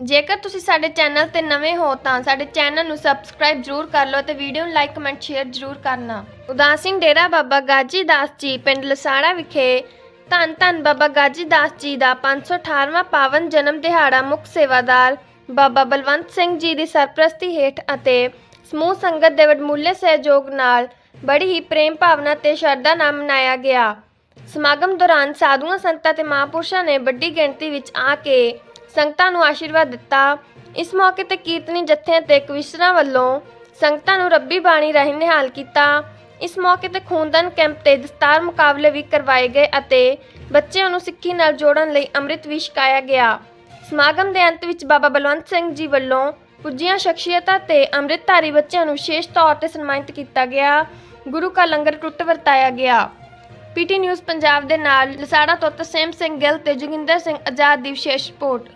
ਜੇਕਰ ਤੁਸੀਂ ਸਾਡੇ ਚੈਨਲ ਤੇ ਨਵੇਂ ਹੋ ਤਾਂ ਸਾਡੇ ਚੈਨਲ ਨੂੰ ਸਬਸਕ੍ਰਾਈਬ ਜਰੂਰ ਕਰ ਲਓ ਤੇ ਵੀਡੀਓ ਨੂੰ ਲਾਈਕ, ਕਮੈਂਟ, ਸ਼ੇਅਰ ਜਰੂਰ ਕਰਨਾ। ਉਦਾਸ ਸਿੰਘ ਡੇਰਾ ਬਾਬਾ ਗਾਜੀ ਦਾਸ ਜੀ, ਪਿੰਡ ਲਸਾੜਾ ਵਿਖੇ ਧੰਨ ਧੰਨ ਬਾਬਾ ਗਾਜੀ ਦਾਸ ਜੀ ਦਾ 518ਵਾਂ ਪਾਵਨ ਜਨਮ ਦਿਹਾੜਾ ਮੁੱਖ ਸੇਵਾਦਾਰ ਬਾਬਾ ਬਲਵੰਤ ਸਿੰਘ ਜੀ ਦੀ ਸਰਪ੍ਰਸਤੀ ਹੇਠ ਅਤੇ ਸਮੂਹ ਸੰਗਤ ਦੇ ਵਡਮੁੱਲੇ ਸਹਿਯੋਗ ਨਾਲ ਬੜੀ ਹੀ ਪ੍ਰੇਮ ਭਾਵਨਾ ਤੇ ਸ਼ਰਧਾ ਨਾਲ ਮਨਾਇਆ ਗਿਆ। ਸਮਾਗਮ ਦੌਰਾਨ ਸਾਧੂਆਂ, ਸੰਤਾਂ ਤੇ ਮਹਾਂਪੁਰਸ਼ਾਂ ਨੇ ਵੱਡੀ ਗਿਣਤੀ ਵਿੱਚ ਆ ਕੇ ਸੰਗਤਾਂ ਨੂੰ ਆਸ਼ੀਰਵਾਦ ਦਿੱਤਾ। ਇਸ ਮੌਕੇ ਤੇ ਕੀਰਤਨੀ ਜਥਿਆਂ ਤੇ ਕਵਿਸ਼ਰਾਂ ਵੱਲੋਂ ਸੰਗਤਾਂ ਨੂੰ ਰੱਬੀ ਬਾਣੀ ਰਾਹੀਂ ਨਿਹਾਲ ਕੀਤਾ। ਇਸ ਮੌਕੇ ਤੇ ਖੂਨਦਾਨ ਕੈਂਪ ਤੇ ਦਸਤਾਰ ਮੁਕਾਬਲੇ ਵੀ ਕਰਵਾਏ ਗਏ ਅਤੇ ਬੱਚਿਆਂ ਨੂੰ ਸਿੱਖੀ ਨਾਲ ਜੋੜਨ ਲਈ ਅੰਮ੍ਰਿਤ ਵੀ ਛਕਾਇਆ ਗਿਆ। ਸਮਾਗਮ ਦੇ ਅੰਤ ਵਿੱਚ ਬਾਬਾ ਬਲਵੰਤ ਸਿੰਘ ਜੀ ਵੱਲੋਂ ਪੁੱਜੀਆਂ ਸ਼ਖਸੀਅਤਾਂ ਤੇ ਅੰਮ੍ਰਿਤਧਾਰੀ ਬੱਚਿਆਂ ਨੂੰ ਵਿਸ਼ੇਸ਼ ਤੌਰ ਤੇ ਸਨਮਾਨਿਤ ਕੀਤਾ ਗਿਆ। ਗੁਰੂ ਕਾ ਲੰਗਰ ਟੁੱਟ ਵਰਤਾਇਆ ਗਿਆ। ਪੀਟੀ ਨਿਊਜ਼ ਪੰਜਾਬ ਦੇ ਨਾਲ ਲਸਾੜਾ ਤੋਂ ਤਸੇਮ ਸਿੰਘ ਗਿੱਲ ਤੇ ਜੋਗਿੰਦਰ ਸਿੰਘ ਆਜ਼ਾਦ ਦੀ ਵਿਸ਼ੇਸ਼ ਰਿਪੋਰਟ।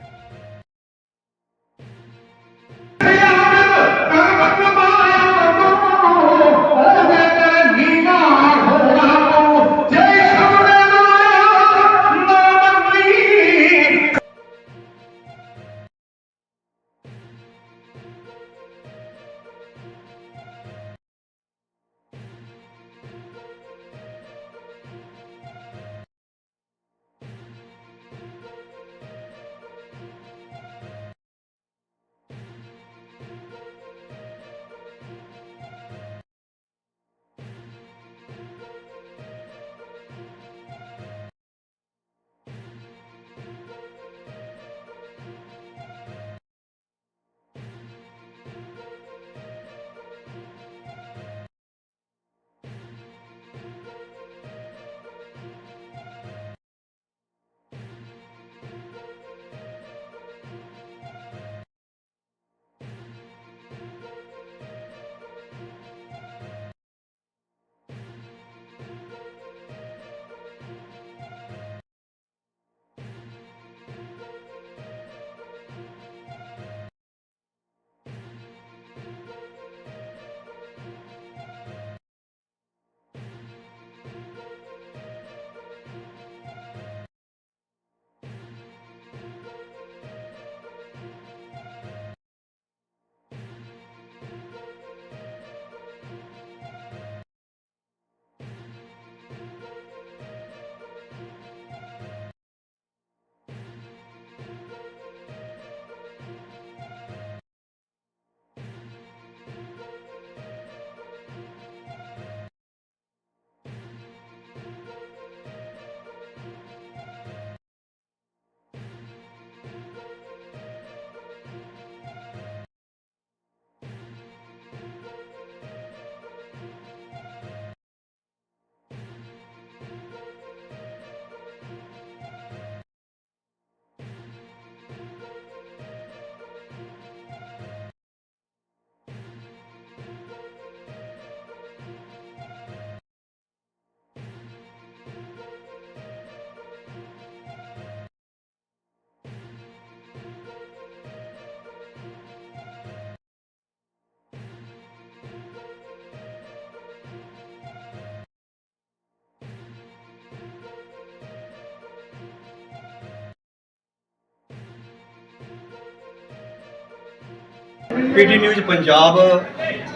ਪੀਟੀ ਨਿਊਜ਼ ਪੰਜਾਬ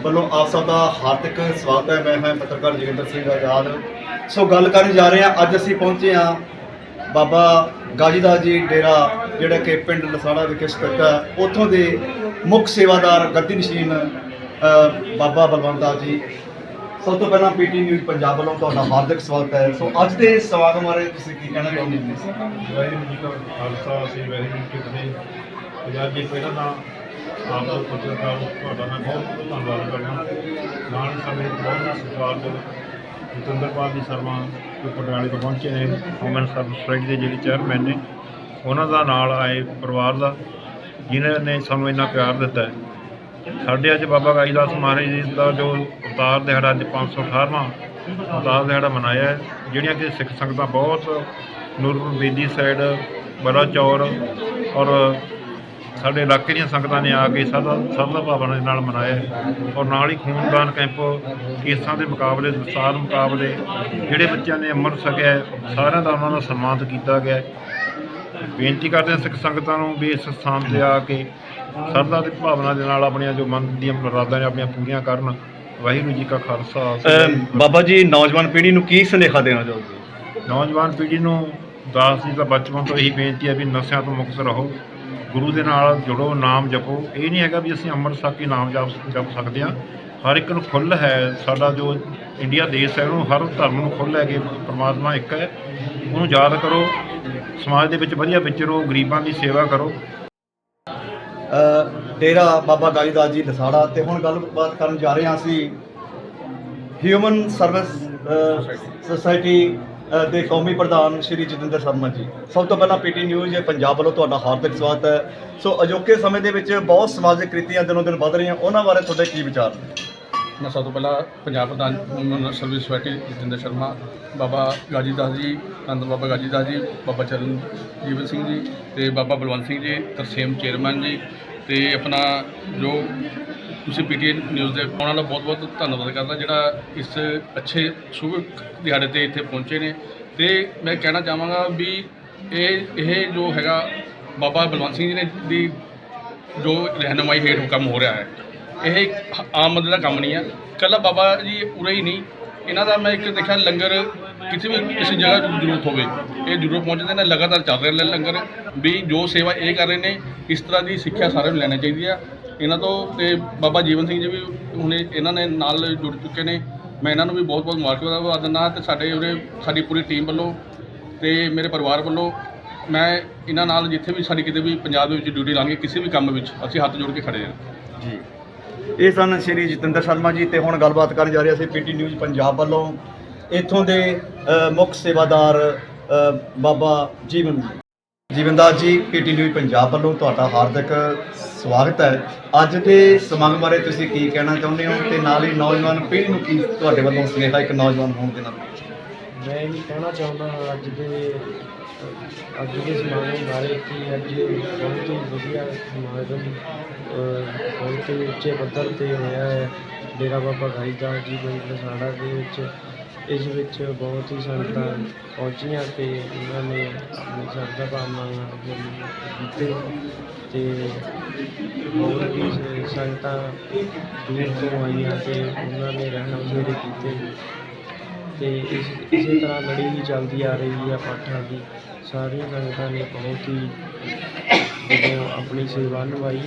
ਵੱਲੋਂ ਆਪ ਸਭ ਦਾ ਹਾਰਦਿਕ ਸਵਾਗਤ ਹੈ। ਮੈਂ ਹਾਂ ਪੱਤਰਕਾਰ ਜੋਗਿੰਦਰ ਸਿੰਘ ਆਜ਼ਾਦ ਸੋ ਗੱਲ ਕਰਨ ਜਾ ਰਹੇ ਹਾਂ। ਅੱਜ ਅਸੀਂ ਪਹੁੰਚੇ ਹਾਂ ਬਾਬਾ ਗਾਜੀਦਾਸ ਜੀ ਡੇਰਾ, ਜਿਹੜਾ ਕਿ ਪਿੰਡ ਲਸਾੜਾ ਵਿਖੇ ਸਥਿਤ ਹੈ। ਉੱਥੋਂ ਦੇ ਮੁੱਖ ਸੇਵਾਦਾਰ, ਗੱਦੀ ਨਸ਼ੀਨ ਬਾਬਾ ਬਲਵੰਤ ਦਾਸ ਜੀ। ਸਭ ਤੋਂ ਪਹਿਲਾਂ ਪੀਟੀ ਨਿਊਜ਼ ਪੰਜਾਬ ਵੱਲੋਂ ਤੁਹਾਡਾ ਹਾਰਦਿਕ ਸਵਾਗਤ ਹੈ। ਸੋ ਅੱਜ ਦੇ ਸਵਾਗਤ ਬਾਰੇ ਤੁਸੀਂ ਕੀ ਕਹਿਣਾ ਚਾਹੁੰਦੇ ਹੋ? ਵਾਹਿਗੁਰੂ ਜੀ ਕਾ ਖਾਲਸਾ ਅਸੀਂ ਵਾਹਿਗੁਰੂ ਜੀ ਕੀ ਫਤਿਹ। ਪੰਜਾਬ ਜੀ ਪਹਿਲਾਂ ਤਾਂ ਆਪ ਪੱਤਰਕਾਰ ਤੁਹਾਡਾ ਮੈਂ ਬਹੁਤ ਬਹੁਤ ਧੰਨਵਾਦ ਕਰਦਾ ਨਾਲ ਸਾਡੇ ਬਹੁਤ ਸਤਿਕਾਰ ਦੇ ਜਤਿੰਦਰਪਾਲ ਜੀ ਸ਼ਰਮਾ ਜੋ ਪਟਿਆਲੇ ਤੋਂ ਪਹੁੰਚੇ ਨੇ ਹਿਊਮਨ ਸਰਵਿਸ ਸੋਸਾਇਟੀ ਦੇ ਜਿਹੜੇ ਚੇਅਰਮੈਨ ਨੇ, ਉਹਨਾਂ ਦਾ ਨਾਲ ਆਏ ਪਰਿਵਾਰ ਦਾ, ਜਿਨ੍ਹਾਂ ਨੇ ਸਾਨੂੰ ਇੰਨਾ ਪਿਆਰ ਦਿੱਤਾ ਹੈ। ਸਾਡੇ ਅੱਜ ਬਾਬਾ ਗਾਈਦਾਸ ਮਹਾਰਾਜ ਜੀ ਦਾ ਜੋ ਅਵਤਾਰ ਦਿਹਾੜਾ ਅੱਜ 518ਵਾਂ ਅਵਤਾਰ ਦਿਹਾੜਾ ਮਨਾਇਆ ਹੈ, ਜਿਹੜੀਆਂ ਕਿ ਸਿੱਖ ਸੰਗਤਾਂ ਬਹੁਤ ਨੂਰਪੁਰ ਬੇਦੀ ਸਾਈਡ ਬੜਾ ਚੌਰ ਔਰ ਸਾਡੇ ਇਲਾਕੇ ਦੀਆਂ ਸੰਗਤਾਂ ਨੇ ਆ ਕੇ ਸਦਾ ਸਦਾ ਭਾਵਨਾ ਦੇ ਨਾਲ ਮਨਾਇਆ। ਔਰ ਨਾਲ ਹੀ ਖੂਨਦਾਨ ਕੈਂਪ ਕੇਸਾਂ ਦੇ ਮੁਕਾਬਲੇ ਦਸਤਾਰ ਮੁਕਾਬਲੇ ਜਿਹੜੇ ਬੱਚਿਆਂ ਨੇ ਅੰਮ੍ਰਿਤ ਛਕਿਆ ਹੈ, ਸਾਰਿਆਂ ਦਾ ਉਹਨਾਂ ਦਾ ਸਨਮਾਨਿਤ ਕੀਤਾ ਗਿਆ। ਬੇਨਤੀ ਕਰਦੇ ਹਾਂ ਸਿੱਖ ਸੰਗਤਾਂ ਨੂੰ ਵੀ ਇਸ ਸਥਾਨ ਤੇ ਆ ਕੇ ਸਰਦਾ ਤੇ ਭਾਵਨਾ ਦੇ ਨਾਲ ਆਪਣੀਆਂ ਜੋ ਮਨ ਦੀਆਂ ਮੁਰਾਦਾਂ ਨੇ ਆਪਣੀਆਂ ਪੂਰੀਆਂ ਕਰਨ ਵਾਹਿਗੁਰੂ ਜੀ ਕਾ ਖਾਲਸਾ ਬਾਬਾ ਜੀ ਨੌਜਵਾਨ ਪੀੜ੍ਹੀ ਨੂੰ ਕੀ ਸੁਨੇਹਾ ਦੇਣਾ ਚਾਹੋਗੇ ਨੌਜਵਾਨ ਪੀੜ੍ਹੀ ਨੂੰ ਦਾਸ ਜੀ ਦਾ ਬਚਪਨ ਤੋਂ ਇਹੀ ਬੇਨਤੀ ਹੈ ਵੀ ਨਸ਼ਿਆਂ ਤੋਂ ਮੁਕਤ ਰਹੋ ਗੁਰੂ ਦੇ ਨਾਲ ਜੁੜੋ, ਨਾਮ ਜਪੋ। ਇਹ ਨਹੀਂ ਹੈਗਾ ਵੀ ਅਸੀਂ ਅੰਮ੍ਰਿਤ ਛਕ ਕੇ ਨਾਮ ਜਪ ਜਪ ਸਕਦੇ ਹਾਂ। ਹਰ ਇੱਕ ਨੂੰ ਖੁੱਲ੍ਹ ਹੈ, ਸਾਡਾ ਜੋ ਇੰਡੀਆ ਦੇਸ਼ ਹੈ, ਉਹਨੂੰ ਹਰ ਧਰਮ ਨੂੰ ਖੁੱਲ੍ਹ ਹੈ ਕਿ ਪਰਮਾਤਮਾ ਇੱਕ ਹੈ। ਉਹਨੂੰ ਯਾਦ ਕਰੋ, ਸਮਾਜ ਦੇ ਵਿੱਚ ਵਧੀਆ ਵਿਚਰੋ ਗਰੀਬਾਂ ਦੀ ਸੇਵਾ ਕਰੋ। ਡੇਰਾ ਬਾਬਾ ਗਾਜੀਦਾਸ ਜੀ ਲਸਾੜਾ ਤੇ ਹੁਣ ਗੱਲਬਾਤ ਕਰਨ ਜਾ ਰਹੇ ਹਾਂ ਅਸੀਂ ਹਿਊਮਨ ਸਰਵਿਸ ਸੋਸਾਇਟੀ ਦੇ ਕੌਮੀ ਪ੍ਰਧਾਨ ਸ਼੍ਰੀ ਜਤਿੰਦਰ ਸ਼ਰਮਾ ਜੀ। ਸਭ ਤੋਂ ਪਹਿਲਾਂ ਪੀਟੀ ਨਿਊਜ਼ ਪੰਜਾਬ ਵੱਲੋਂ ਤੁਹਾਡਾ ਹਾਰਦਿਕ ਸਵਾਗਤ ਹੈ। ਸੋ ਅਜੋਕੇ ਸਮੇਂ ਦੇ ਵਿੱਚ ਬਹੁਤ ਸਮਾਜਿਕ ਕ੍ਰਿਤੀਆਂ ਦਿਨੋਂ ਦਿਨ ਵੱਧ ਰਹੀਆਂ, ਉਹਨਾਂ ਬਾਰੇ ਤੁਹਾਡੇ ਕੀ ਵਿਚਾਰ? ਨੇ ਮੈਂ ਸਭ ਤੋਂ ਪਹਿਲਾਂ ਪੰਜਾਬ ਪ੍ਰਧਾਨ ਸਰਵਿਸ ਸੁਸਾਇਟੀ ਜਤਿੰਦਰ ਸ਼ਰਮਾ, ਬਾਬਾ ਗਾਜੀਦਾਸ ਜੀ ਨੰਦ ਬਾਬਾ ਗਾਜੀਦਾਸ ਜੀ, ਬਾਬਾ ਚਰਨ ਜੀਵਨ ਸਿੰਘ ਜੀ ਤੇ ਬਾਬਾ ਬਲਵੰਤ ਸਿੰਘ ਜੀ, ਤਰਸੇਮ ਚੇਅਰਮੈਨ ਜੀ ਤੇ ਆਪਣਾ ਜੋ ਤੁਸੀਂ ਪੀਟੀਐਨ ਨਿਊਜ਼ ਦੇ ਉਹਨਾਂ ਦਾ ਬਹੁਤ ਬਹੁਤ ਧੰਨਵਾਦ ਕਰਦਾ ਜਿਹੜਾ ਇਸ ਅੱਛੇ ਸ਼ੁਭ ਦਿਹਾੜੇ ਤੇ ਇੱਥੇ ਪਹੁੰਚੇ ਨੇ। ਤੇ ਮੈਂ ਕਹਿਣਾ ਚਾਹਾਂਗਾ ਵੀ ਇਹ ਇਹ ਜੋ ਹੈਗਾ ਬਾਬਾ ਬਲਵੰਤ ਸਿੰਘ ਜੀ ਨੇ ਦੀ ਜੋ ਰਹਿਨਮਾਈ ਹੇਠ ਕੰਮ ਹੋ ਰਿਹਾ ਹੈ, ਇਹ ਆਮ ਬੰਦੇ ਦਾ ਕੰਮ ਨਹੀਂ ਹੈ ਕੱਲਾ ਬਾਬਾ ਜੀ ਉਰੇ ਹੀ ਨਹੀਂ। ਇਹਨਾਂ ਦਾ ਮੈਂ ਇੱਕ ਦੇਖਿਆ ਲੰਗਰ ਕਿਸੇ ਵੀ ਕਿਸੇ ਜਗ੍ਹਾ ਤੋਂ ਜ਼ਰੂਰਤ ਹੋਵੇ, ਇਹ ਜ਼ਰੂਰ ਪਹੁੰਚਦੇ ਨੇ, ਲਗਾਤਾਰ ਚੱਲ ਰਹੇ ਨੇ ਲੰਗਰ। ਵੀ ਜੋ ਸੇਵਾ ਇਹ ਕਰ ਰਹੇ ਨੇ, ਇਸ ਤਰ੍ਹਾਂ ਦੀ ਸਿੱਖਿਆ ਸਾਰਿਆਂ ਨੂੰ ਲੈਣੀ ਚਾਹੀਦੀ ਹੈ ਇਹਨਾਂ ਤੋਂ ਤੇ ਬਾਬਾ ਜੀਵਨ ਸਿੰਘ ਜੀ ਵੀ ਹੁਣੇ ਇਹਨਾਂ ਨੇ ਨਾਲ ਜੁੜ ਚੁੱਕੇ ਨੇ। ਮੈਂ ਇਹਨਾਂ ਨੂੰ ਵੀ ਬਹੁਤ ਬਹੁਤ ਮੁਬਾਰਕਬਾਦ ਦਿੰਦਾ ਹਾਂ ਤੇ ਸਾਡੇ ਉਰੇ, ਸਾਡੀ ਪੂਰੀ ਟੀਮ ਵੱਲੋਂ ਤੇ ਮੇਰੇ ਪਰਿਵਾਰ ਵੱਲੋਂ ਮੈਂ ਇਹਨਾਂ ਨਾਲ ਜਿੱਥੇ ਵੀ ਸਾਡੀ ਕਿਤੇ ਵੀ ਪੰਜਾਬ ਦੇ ਵਿੱਚ ਡਿਊਟੀ ਲਾਂਗੇ, ਕਿਸੇ ਵੀ ਕੰਮ ਵਿੱਚ ਅਸੀਂ ਹੱਥ ਜੋੜ ਕੇ ਖੜੇ ਹਾਂ। ਜੀ। ਇਹ ਸਨ ਸ਼੍ਰੀ ਜਤਿੰਦਰ ਸ਼ਰਮਾ ਜੀ ਤੇ ਹੁਣ ਗੱਲਬਾਤ ਕਰਨ ਜਾ ਰਹੇ ਅਸੀਂ ਪੀਟੀ ਨਿਊਜ਼ ਪੰਜਾਬ ਵੱਲੋਂ। ਇੱਥੋਂ ਦੇ ਮੁੱਖ ਸੇਵਾਦਾਰ ਬਾਬਾ ਜੀਵਨ ਜੀਵਨਦਾਸ ਜੀ ਪੀਟੀ ਨਿਊਜ਼ ਪੰਜਾਬ ਵੱਲੋਂ ਤੁਹਾਡਾ ਹਾਰਦਿਕ ਸਵਾਗਤ ਹੈ। ਅੱਜ ਦੇ ਸਮਾਗਮ ਬਾਰੇ ਤੁਸੀਂ ਕੀ ਕਹਿਣਾ ਚਾਹੁੰਦੇ ਹੋ ਤੇ ਨਾਲ ਹੀ ਨੌਜਵਾਨ ਪੀੜ੍ਹੀ ਨੂੰ ਕੀ ਤੁਹਾਡੇ ਵੱਲੋਂ ਸੁਨੇਹਾ ਇੱਕ ਨੌਜਵਾਨ ਹੋਣ ਦੇ ਨਾਤੇ ਮੈਂ ਇਹ ਕਹਿਣਾ ਚਾਹੁੰਦਾ ਹਾਂ ਅੱਜ ਦੇ ਅੱਜ ਦੇ ਸਮਾਗਮ ਬਾਰੇ ਕਿ ਅੱਜ ਬਹੁਤ ਹੀ ਵਧੀਆ ਸਮਾਗਮ ਅਹ, ਬਹੁਤ ਹੀ ਉੱਚੇ ਪੱਧਰ ਤੇ ਹੋਇਆ ਹੈ। ਡੇਰਾ ਬਾਬਾ ਗਾਈਦਾਸ ਜੀ ਪਿੰਡ ਲਸਾੜਾ ਦੇ ਵਿੱਚ ਇਸ ਵਿੱਚ ਬਹੁਤ ਹੀ ਸੰਗਤਾਂ ਪਹੁੰਚੀਆਂ ਅਤੇ ਉਹਨਾਂ ਨੇ ਆਪਣੀ ਸ਼ਰਧਾ ਭਾਵਨਾ ਨਾਲ ਕੀਤੇ ਅਤੇ ਹੋਰ ਵੀ ਸੰਗਤਾਂ ਦੂਰ ਤੋਂ ਆਈਆਂ ਅਤੇ ਉਹਨਾਂ ਨੇ ਰਹਿਣ ਬਸੇਰੇ ਕੀਤੇ। ਅਤੇ ਇਸ, ਇਸੇ ਤਰ੍ਹਾਂ ਲੜੀ ਹੀ ਚੱਲਦੀ ਆ ਰਹੀ ਹੈ ਪਾਠਾਂ ਦੀ। ਸਾਰੀਆਂ ਸੰਗਤਾਂ ਨੇ ਬਹੁਤ ਹੀ ਆਪਣੀ ਸੇਵਾ ਨਿਭਾਈ।